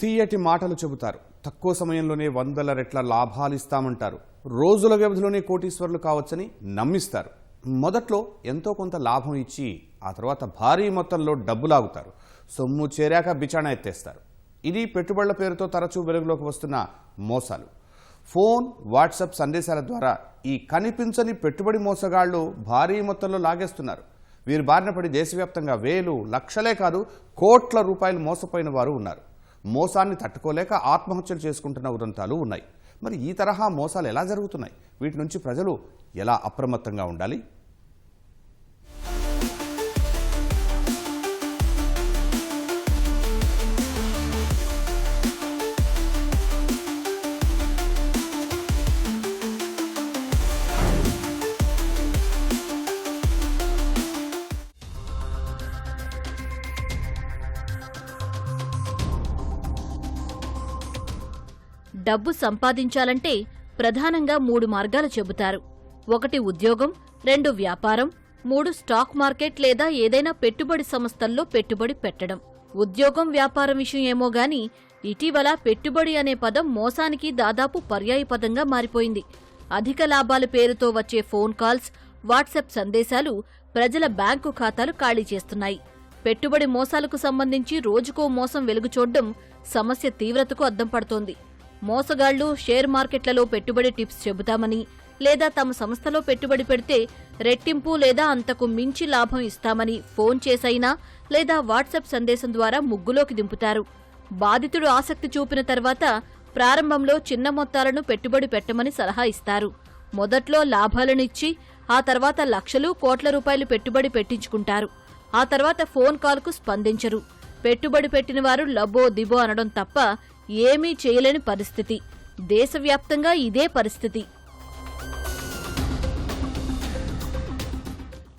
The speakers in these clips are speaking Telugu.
తీయటి మాటలు చెబుతారు. తక్కువ సమయంలోనే వందల రెట్ల లాభాలు ఇస్తామంటారు. రోజుల వ్యవధిలోనే కోటీశ్వరులు కావచ్చని నమ్మిస్తారు. మొదట్లో ఎంతో కొంత లాభం ఇచ్చి ఆ తర్వాత భారీ మొత్తంలో డబ్బు లాగుతారు. సొమ్ము చేరాక బిచాణ ఎత్తేస్తారు. ఇది పెట్టుబడుల పేరుతో తరచూ వెలుగులోకి వస్తున్న మోసాలు. ఫోన్ వాట్సాప్ సందేశాల ద్వారా ఈ కనిపించని పెట్టుబడి మోసగాళ్ళు భారీ మొత్తంలో లాగేస్తున్నారు. వీరు బారిన పడి దేశవ్యాప్తంగా వేలు లక్షలే కాదు కోట్ల రూపాయలు మోసపోయిన వారు ఉన్నారు. మోసాన్ని తట్టుకోలేక ఆత్మహత్యలు చేసుకుంటున్న వృంతాలు ఉన్నాయి. మరి ఈ తరహా మోసాలు ఎలా జరుగుతున్నాయి? వీటి నుంచి ప్రజలు ఎలా అప్రమత్తంగా ఉండాలి? డబ్బు సంపాదించాలంటే ప్రధానంగా మూడు మార్గాలు చెబుతారు. ఒకటి ఉద్యోగం రెండు వ్యాపారం మూడు స్టాక్ మార్కెట్ లేదా ఏదైనా పెట్టుబడి సంస్థల్లో పెట్టుబడి పెట్టడం. ఉద్యోగం వ్యాపారం విషయం ఏమో గాని ఇటీవల పెట్టుబడి అనే పదం మోసానికి దాదాపు పర్యాయపదంగా మారిపోయింది. అధిక లాభాల పేరుతో వచ్చే ఫోన్ కాల్స్ వాట్సాప్ సందేశాలు ప్రజల బ్యాంకు ఖాతాలు ఖాళీ చేస్తున్నాయి. పెట్టుబడి మోసాలకు సంబంధించి రోజుకో మోసం వెలుగు చూడడం సమస్య తీవ్రతకు అద్దం పడుతోంది. మోసగాళ్ళు షేర్ మార్కెట్లలో పెట్టుబడి టిప్స్ చెబుతామని లేదా తమ సంస్థలో పెట్టుబడి పెడితే రెట్టింపు లేదా అంతకు మించి లాభం ఇస్తామని ఫోన్ చేసైనా లేదా వాట్సాప్ సందేశం ద్వారా ముగ్గులోకి దింపుతారు. బాధితుడు ఆసక్తి చూపిన తర్వాత ప్రారంభంలో చిన్న మొత్తాలను పెట్టుబడి పెట్టమని సలహా ఇస్తారు. మొదట్లో లాభాలనిచ్చి ఆ తర్వాత లక్షలు కోట్ల రూపాయలు పెట్టుబడి పెట్టించుకుంటారు. ఆ తర్వాత ఫోన్ కాల్కు స్పందించరు. పెట్టుబడి పెట్టిన వారు లబో దిబో అనడం తప్ప ఏమీ చేయలేని పరిస్థితి. దేశవ్యాప్తంగా ఇదే పరిస్థితి.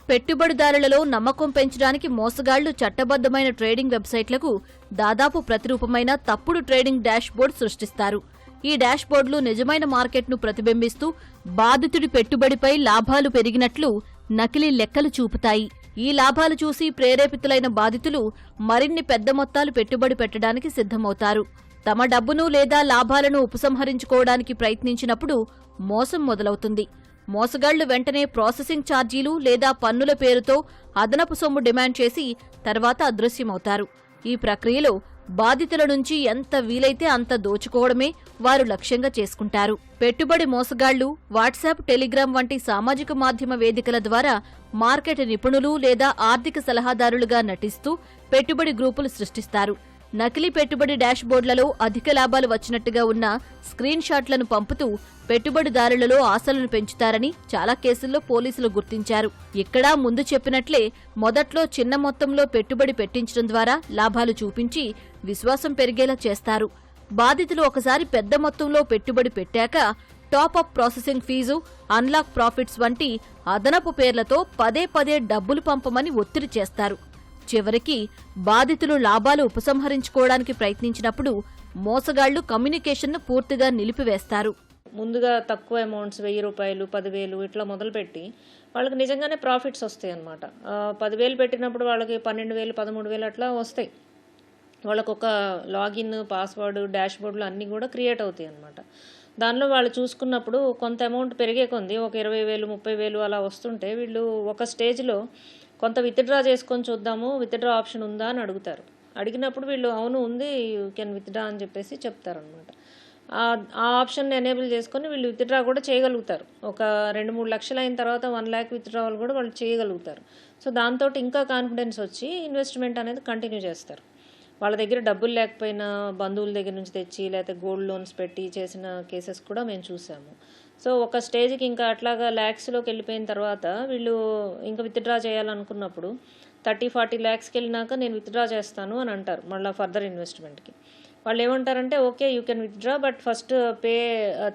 పెట్టుబడిదారులలో నమ్మకం పెంచడానికి మోసగాళ్ళు చట్టబద్దమైన ట్రేడింగ్ వెబ్సైట్లకు దాదాపు ప్రతిరూపమైన తప్పుడు ట్రేడింగ్ డాష్బోర్డ్ సృష్టిస్తారు. ఈ డాష్బోర్డులు నిజమైన మార్కెట్ను ప్రతిబింబిస్తూ బాధితుడి పెట్టుబడిపై లాభాలు పెరిగినట్లు నకిలీ లెక్కలు చూపుతాయి. ఈ లాభాలు చూసి ప్రేరేపితులైన బాధితులు మరిన్ని పెద్ద మొత్తాలు పెట్టుబడి పెట్టడానికి సిద్ధమవుతారు. తమ డబ్బును లేదా లాభాలను ఉపసంహరించుకోవడానికి ప్రయత్నించినప్పుడు మోసం మొదలవుతుంది. మోసగాళ్ళు వెంటనే ప్రాసెసింగ్ ఛార్జీలు లేదా పన్నుల పేరుతో అదనపు సొమ్ము డిమాండ్ చేసి తర్వాత అదృశ్యమవుతారు. ఈ ప్రక్రియలో బాధితుల నుంచి ఎంత వీలైతే అంత దోచుకోవడమే వారు లక్ష్యంగా చేసుకుంటారు. పెట్టుబడి మోసగాళ్ళు వాట్సాప్ టెలిగ్రామ్ వంటి సామాజిక మాధ్యమ వేదికల ద్వారా మార్కెట్ నిపుణులు లేదా ఆర్థిక సలహాదారులుగా నటిస్తూ పెట్టుబడి గ్రూపులు సృష్టిస్తారు. నకిలీ పెట్టుబడి డాష్బోర్డులలో అధిక లాభాలు వచ్చినట్టుగా ఉన్న స్క్రీన్ షాట్లను పంపుతూ పెట్టుబడిదారులలో ఆశలను పెంచుతారని చాలా కేసుల్లో పోలీసులు గుర్తించారు. ఇక్కడా ముందు చెప్పినట్లే మొదట్లో చిన్న మొత్తంలో పెట్టుబడి పెట్టించడం ద్వారా లాభాలు చూపించి విశ్వాసం పెరిగేలా చేస్తారు. బాధితులు ఒకసారి పెద్ద మొత్తంలో పెట్టుబడి పెట్టాక top up processing fee unlock profits వంటి అదనపు పేర్లతో పదే పదే డబ్బులు పంపమని ఒత్తిడి చేస్తారు. చివరికి బాధితులు లాభాలు ఉపసంహరించుకోవడానికి ప్రయత్నించినప్పుడు మోసగాళ్ళు కమ్యూనికేషన్ను పూర్తిగా నిలిపివేస్తారు. ముందుగా తక్కువ అమౌంట్స్ వెయ్యి రూపాయలు పదివేలు ఇట్లా మొదలుపెట్టి వాళ్ళకి నిజంగానే ప్రాఫిట్స్ వస్తాయి అనమాట పదివేలు పెట్టినప్పుడు వాళ్ళకి పన్నెండు వేలు పదమూడు వేలు అట్లా వస్తాయి. వాళ్ళకు ఒక లాగిన్ పాస్వర్డ్ డాష్ బోర్డులు అన్నీ కూడా క్రియేట్ అవుతాయి అనమాట దానిలో వాళ్ళు చూసుకున్నప్పుడు కొంత అమౌంట్ పెరిగే కొంది ఒక ఇరవై వేలు ముప్పై వేలు అలా వస్తుంటే వీళ్ళు ఒక స్టేజ్లో కొంత విత్డ్రా చేసుకొని చూద్దాము విత్డ్రా ఆప్షన్ ఉందా అని అడుగుతారు. అడిగినప్పుడు వీళ్ళు అవును ఉంది యూ కెన్ విత్డ్రా అని చెప్పేసి చెప్తారనమాట ఆ ఆప్షన్ ఎనేబుల్ చేసుకొని వీళ్ళు విత్డ్రా కూడా చేయగలుగుతారు. ఒక రెండు మూడు లక్షలు అయిన తర్వాత వన్ ల్యాక్ విత్డ్రావల్ కూడా వాళ్ళు చేయగలుగుతారు. సో దాంతో ఇంకా కాన్ఫిడెన్స్ వచ్చి ఇన్వెస్ట్మెంట్ అనేది కంటిన్యూ చేస్తారు. వాళ్ళ దగ్గర డబ్బులు లేకపోయినా బంధువుల దగ్గర నుంచి తెచ్చి లేకపోతే గోల్డ్ లోన్స్ పెట్టి చేసిన కేసెస్ కూడా మేము చూసాము. సో ఒక స్టేజ్కి ఇంకా అట్లాగా ల్యాక్స్లోకి వెళ్ళిపోయిన తర్వాత వీళ్ళు ఇంకా విత్డ్రా చేయాలనుకున్నప్పుడు థర్టీ ఫార్టీ ల్యాక్స్కి వెళ్ళినాక నేను విత్డ్రా చేస్తాను అని అంటారు మళ్ళీ ఫర్దర్ ఇన్వెస్ట్మెంట్కి వాళ్ళు ఏమంటారంటే okay you can withdraw but first pay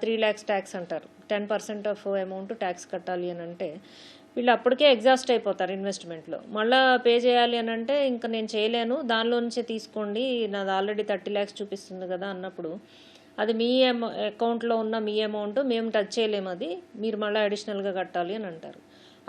three lakhs tax అంటారు. Ten percent of amount tax కట్టాలి అని అంటే వీళ్ళు అప్పటికే ఎగ్జాస్ట్ అయిపోతారు ఇన్వెస్ట్మెంట్లో మళ్ళీ పే చేయాలి అని అంటే ఇంకా నేను చేయలేను. దానిలో నుంచే తీసుకోండి. నాది ఆల్రెడీ థర్టీ ల్యాక్స్ చూపిస్తుంది కదా అన్నప్పుడు అది మీ అకౌంట్లో ఉన్న మీ అమౌంట్ మేము టచ్ చేయలేము అది. మీరు మళ్ళీ అడిషనల్గా కట్టాలి అని అంటారు.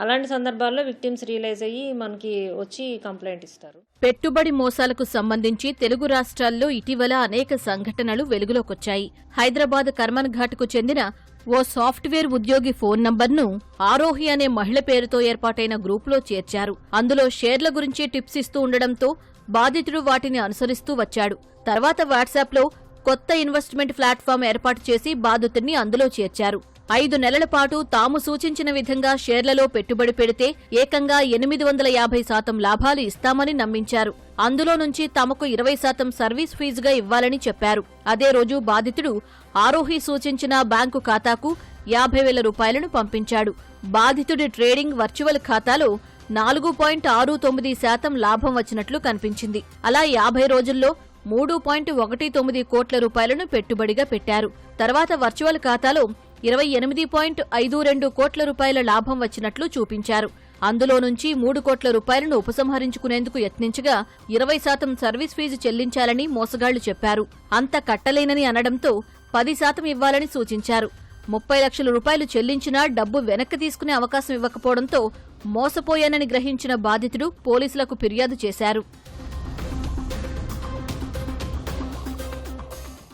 అలాంటి సందర్భాల్లో విక్టిమ్స్ రియలైజ్ అయ్యి మనకి వచ్చి కంప్లైంట్ ఇస్తారు. పెట్టుబడి మోసాలకు సంబంధించి తెలుగు రాష్ట్రాల్లో ఇటీవల అనేక సంఘటనలు వెలుగులోకొచ్చాయి. హైదరాబాద్ కర్మన్ ఘాట్కు చెందిన ఓ సాఫ్ట్వేర్ ఉద్యోగి ఫోన్ నంబర్ను ఆరోహి అనే మహిళ పేరుతో ఏర్పాటైన గ్రూపులో చేర్చారు. అందులో షేర్ల గురించి టిప్స్ ఇస్తూ ఉండడంతో బాధితుడు వాటిని అనుసరిస్తూ వచ్చాడు. తర్వాత వాట్సాప్లో కొత్త ఇన్వెస్ట్మెంట్ ప్లాట్ఫామ్ ఏర్పాటు చేసి బాధితుడిని అందులో చేర్చారు. ఐదు నెలల పాటు తాము సూచించిన విధంగా షేర్లలో పెట్టుబడి పెడితే ఏకంగా ఎనిమిది వందల యాభై శాతం లాభాలు ఇస్తామని నమ్మించారు. అందులో నుంచి తమకు ఇరవై శాతం సర్వీస్ ఫీజుగా ఇవ్వాలని చెప్పారు. అదే రోజు బాధితుడు ఆరోహి సూచించిన బ్యాంకు ఖాతాకు యాభై వేల రూపాయలను పంపించాడు. బాధితుడి ట్రేడింగ్ వర్చువల్ ఖాతాలో నాలుగు పాయింట్ ఆరు తొమ్మిది శాతం లాభం వచ్చినట్లు కనిపించింది. అలా యాభై రోజుల్లో మూడు పాయింట్ ఒకటి తొమ్మిది కోట్ల రూపాయలను పెట్టుబడిగా పెట్టారు. తర్వాత వర్చువల్ ఖాతాలో ఇరవై ఎనిమిది పాయింట్ ఐదు రెండు కోట్ల రూపాయల లాభం వచ్చినట్లు చూపించారు. అందులో నుంచి మూడు కోట్ల రూపాయలను ఉపసంహరించుకునేందుకు యత్నించగా ఇరవై శాతం సర్వీస్ ఫీజు చెల్లించాలని మోసగాళ్ళు చెప్పారు. అంత కట్టలేనని అనడంతో పది శాతం ఇవ్వాలని సూచించారు. ముప్పై లక్షల రూపాయలు చెల్లించినా డబ్బు వెనక్కి తీసుకునే అవకాశం ఇవ్వకపోవడంతో మోసపోయానని గ్రహించిన బాధితుడు పోలీసులకు ఫిర్యాదు చేశారు.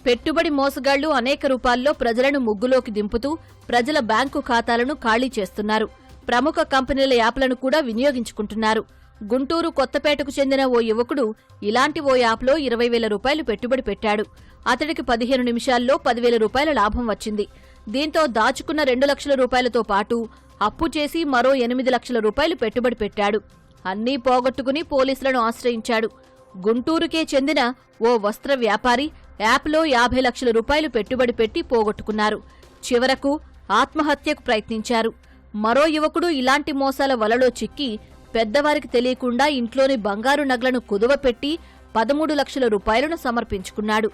పెట్టుబడి మోసగాళ్ళు అనేక రూపాల్లో ప్రజలను ముగ్గులోకి దింపుతూ ప్రజల బ్యాంకు ఖాతాలను ఖాళీ చేస్తున్నారు. ప్రముఖ కంపెనీల యాప్లను కూడా వినియోగించుకుంటున్నారు. గుంటూరు కొత్తపేటకు చెందిన ఓ యువకుడు ఇలాంటి ఓ యాప్లో ఇరవై వేల రూపాయలు పెట్టుబడి పెట్టాడు. అతడికి పదిహేను నిమిషాల్లో పదివేల రూపాయల లాభం వచ్చింది. దీంతో దాచుకున్న రెండు లక్షల రూపాయలతో పాటు అప్పు చేసి మరో ఎనిమిది లక్షల రూపాయలు పెట్టుబడి పెట్టాడు. అన్నీ పోగొట్టుకుని పోలీసులను ఆశ్రయించాడు. గుంటూరుకే చెందిన ఓ వస్త్ర వ్యాపారి యాప్లో యాభై లక్షల రూపాయలు పెట్టుబడి పెట్టి పోగొట్టుకున్నారు. చివరకు ఆత్మహత్యకు ప్రయత్నించారు. మరో యువకుడు ఇలాంటి మోసాల వలలో చిక్కి పెద్దవారికి తెలియకుండా ఇంట్లోని బంగారు నగలను కుదువపెట్టి పదమూడు లక్షల రూపాయలను సమర్పించుకున్నాడు.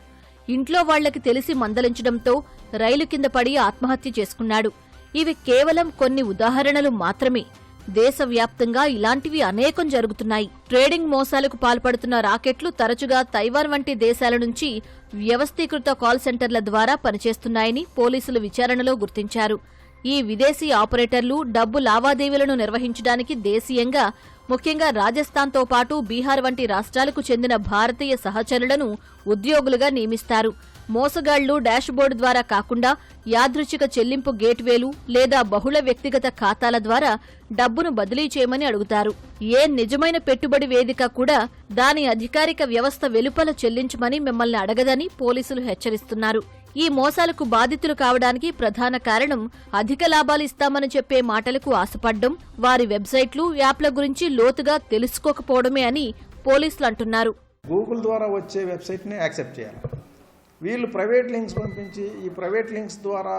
ఇంట్లో వాళ్ళకి తెలిసి మందలించడంతో రైలు కింద పడి ఆత్మహత్య చేసుకున్నాడు. ఇవి కేవలం కొన్ని ఉదాహరణలు మాత్రమే. దేశవ్యాప్తంగా ఇలాంటివి అనేకం జరుగుతున్నాయి. ట్రేడింగ్ మోసాలకు పాల్పడుతున్న రాకెట్లు తరచుగా తైవాన్ వంటి దేశాల నుంచి వ్యవస్థీకృత కాల్ సెంటర్ల ద్వారా పనిచేస్తున్నాయని పోలీసులు విచారణలో గుర్తించారు. ఈ విదేశీ ఆపరేటర్లు డబ్బు లావాదేవీలను నిర్వహించడానికి దేశీయంగా ముఖ్యంగా రాజస్థాన్తో పాటు బీహార్ వంటి రాష్ట్రాలకు చెందిన భారతీయ సహచరులను ఉద్యోగులుగా నియమిస్తారు. మోసగాళ్ళు డాష్బోర్డు ద్వారా కాకుండా యాదృచ్ఛిక చెల్లింపు గేట్వేలు లేదా బహుళ వ్యక్తిగత ఖాతాల ద్వారా డబ్బును బదిలీ చేయమని అడుగుతారు. ఏ నిజమైన పెట్టుబడి వేదిక కూడా దాని అధికారిక వ్యవస్థ వెలుపల చెల్లించమని మిమ్మల్ని అడగదని పోలీసులు హెచ్చరిస్తున్నారు. ఈ మోసాలకు బాధితులు కావడానికి ప్రధాన కారణం అధిక లాభాలు ఇస్తామని చెప్పే మాటలకు ఆశపడ్డం వారి వెబ్సైట్లు యాప్ల గురించి లోతుగా తెలుసుకోకపోవడమే అని పోలీసులు అంటున్నారు. గూగుల్ ద్వారా వచ్చే వెబ్సైట్ని యాక్సెప్ట్ చేయాలి. వీళ్ళు ప్రైవేట్ లింక్స్ పంపించి ఈ ప్రైవేట్ లింక్స్ ద్వారా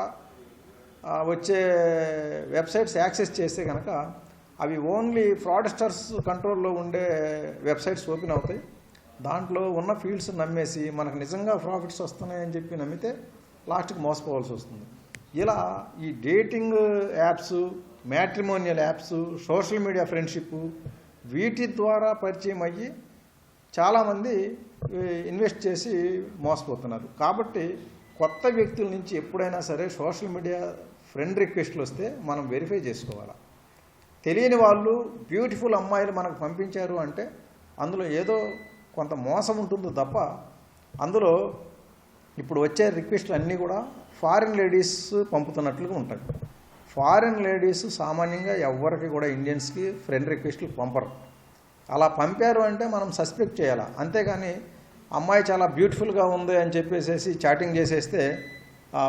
వచ్చే వెబ్సైట్స్ యాక్సెస్ చేస్తే కనుక అవి ఓన్లీ ఫ్రాడ్స్టర్స్ కంట్రోల్లో ఉండే వెబ్సైట్స్ ఓపెన్ అవుతాయి. దాంట్లో ఉన్న ఫీల్డ్స్ నమ్మేసి మనకు నిజంగా ప్రాఫిట్స్ వస్తున్నాయని చెప్పి నమ్మితే లాస్ట్కి మోసపోవాల్సి వస్తుంది. ఇలా ఈ dating apps matrimonial apps social media friendship వీటి ద్వారా పరిచయం అయ్యి చాలామంది ఇన్వెస్ట్ చేసి మోసపోతున్నారు. కాబట్టి కొత్త వ్యక్తుల నుంచి ఎప్పుడైనా సరే సోషల్ మీడియా ఫ్రెండ్ రిక్వెస్ట్లు వస్తే మనం వెరిఫై చేసుకోవాలి. తెలియని వాళ్ళు బ్యూటిఫుల్ అమ్మాయిలు మనకు పంపించారు అంటే అందులో ఏదో కొంత మోసం ఉంటుంది తప్ప అందులో ఇప్పుడు వచ్చే రిక్వెస్ట్లు అన్నీ కూడా ఫారిన్ లేడీస్ పంపుతున్నట్లుగా ఉంటాయి. ఫారిన్ లేడీస్ సామాన్యంగా ఎవరికి కూడా ఇండియన్స్కి ఫ్రెండ్ రిక్వెస్ట్లు పంపరు. అలా పంపారు అంటే మనం సస్పెక్ట్ చేయాలి? అంతేగాని అమ్మాయి చాలా బ్యూటిఫుల్గా ఉంది అని చెప్పేసి చాటింగ్ చేసేస్తే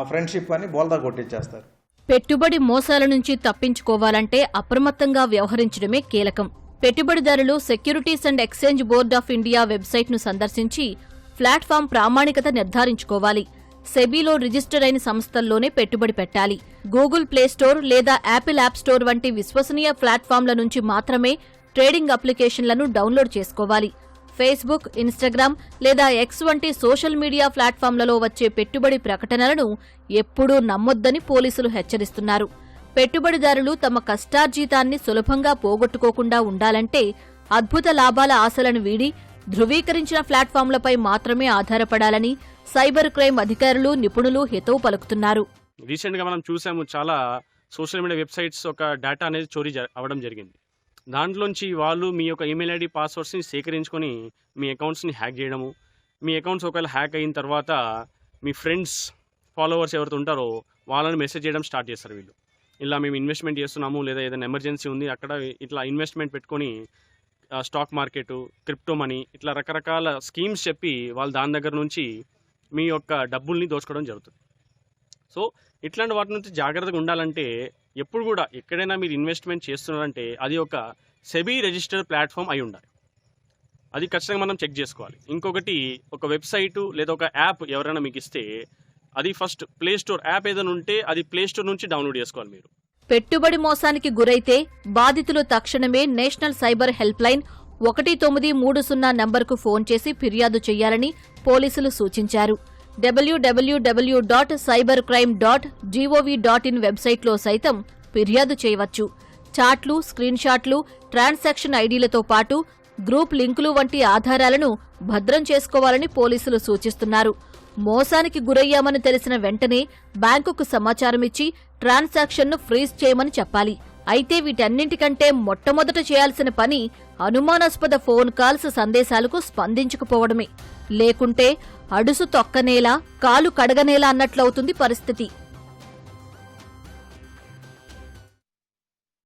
ఫ్రెండ్షిప్ అని బోల్దా కొట్టించేస్తారు. పెట్టుబడి మోసాల నుంచి తప్పించుకోవాలంటే అప్రమత్తంగా వ్యవహరించడమే కీలకం. పెట్టుబడిదారులు securities and exchange board of India వెబ్సైట్ను సందర్శించి ప్లాట్ఫామ్ ప్రామాణికత నిర్ధారించుకోవాలి. సెబీలో రిజిస్టర్ అయిన సంస్థల్లోనే పెట్టుబడి పెట్టాలి. గూగుల్ ప్లే స్టోర్ లేదా యాపిల్ యాప్ స్టోర్ వంటి విశ్వసనీయ ప్లాట్ఫామ్ల నుంచి మాత్రమే ట్రేడింగ్ అప్లికేషన్లను డౌన్లోడ్ చేసుకోవాలి. ఫేస్బుక్ ఇన్స్టాగ్రామ్ లేదా ఎక్స్ వంటి సోషల్ మీడియా ప్లాట్ఫామ్లలో వచ్చే పెట్టుబడి ప్రకటనలను ఎప్పుడూ నమ్మొద్దని పోలీసులు హెచ్చరిస్తున్నారు. పెట్టుబడిదారులు తమ కష్టార్జితాన్ని సులభంగా పోగొట్టుకోకుండా ఉండాలంటే అద్భుత లాభాల ఆశలను వీడి ధృవీకరించిన ప్లాట్ఫామ్లపై మాత్రమే ఆధారపడాలని సైబర్ క్రైమ్ అధికారులు నిపుణులు హితవు పలుకుతున్నారు. రీసెంట్గా మనం చూసాము చాలా సోషల్ మీడియా వెబ్సైట్స్ ఒక డేటా అనేది చోరీ అవడం జరిగింది. దాంట్లోంచి వాళ్ళు మీ యొక్క ఈమెయిల్ ఐడి పాస్వర్డ్స్ని సేకరించుకొని మీ అకౌంట్స్ని హ్యాక్ చేయడము. మీ అకౌంట్స్ ఒకవేళ హ్యాక్ అయిన తర్వాత మీ ఫ్రెండ్స్ ఫాలోవర్స్ ఎవరైతే ఉంటారో వాళ్ళని మెసేజ్ చేయడం స్టార్ట్ చేస్తారు వీళ్ళు. ఇలా మేము ఇన్వెస్ట్మెంట్ చేస్తున్నాము లేదా ఏదైనా ఎమర్జెన్సీ ఉంది అక్కడ ఇట్లా ఇన్వెస్ట్మెంట్ పెట్టుకొని స్టాక్ మార్కెట్ క్రిప్టో మనీ ఇట్లా రకరకాల స్కీమ్స్ చెప్పి వాళ్ళు దాని దగ్గర నుంచి మీ యొక్క డబ్బుల్ని దోచుకోవడం జరుగుతుంది. సో ఇట్లాంటి వాటి నుంచి జాగ్రత్తగా ఉండాలంటే ఎప్పుడు కూడా ఎక్కడైనా మీరు ఇన్వెస్ట్మెంట్ చేస్తున్నారంటే అది ఒక సెబీ రిజిస్టర్డ్ ప్లాట్ఫామ్ అయి ఉండాలి. అది ఖచ్చితంగా మనం చెక్ చేసుకోవాలి. ఇంకొకటి ఒక వెబ్సైటు లేదా ఒక యాప్ ఎవరైనా మీకు ఇస్తే అది ఫస్ట్ ప్లే స్టోర్ యాప్ ఏదైనా ఉంటే అది ప్లే స్టోర్ నుంచి డౌన్లోడ్ చేసుకోవాలి మీరు. పెట్టుబడి మోసానికి గురైతే బాధితులు తక్షణమే నేషనల్ సైబర్ హెల్ప్ లైన్ ఒకటి తొమ్మిది మూడు సున్నా నంబర్కు ఫోన్ చేసి ఫిర్యాదు చేయాలని పోలీసులు సూచించారు. W W W dot cyber crime dot G O V dot in వెబ్సైట్లో సైతం ఫిర్యాదు చేయవచ్చు. చాట్లు స్క్రీన్ షాట్లు ట్రాన్సాక్షన్ ఐడీలతో పాటు గ్రూప్ లింకులు వంటి ఆధారాలను భద్రం చేసుకోవాలని పోలీసులు సూచిస్తున్నారు. మోసానికి గురయ్యామని తెలిసిన వెంటనే బ్యాంకుకు సమాచారమిచ్చి ట్రాన్సాక్షన్ను ఫ్రీజ్ చేయమని చెప్పాలి. అయితే వీటన్నింటికంటే మొట్టమొదట చేయాల్సిన పని అనుమానాస్పద ఫోన్ కాల్స్ సందేశాలకు స్పందించకపోవడమే. లేకుంటే అడుసు తొక్కనేలా కాలు కడగనేలా అన్నట్లవుతుంది పరిస్థితి.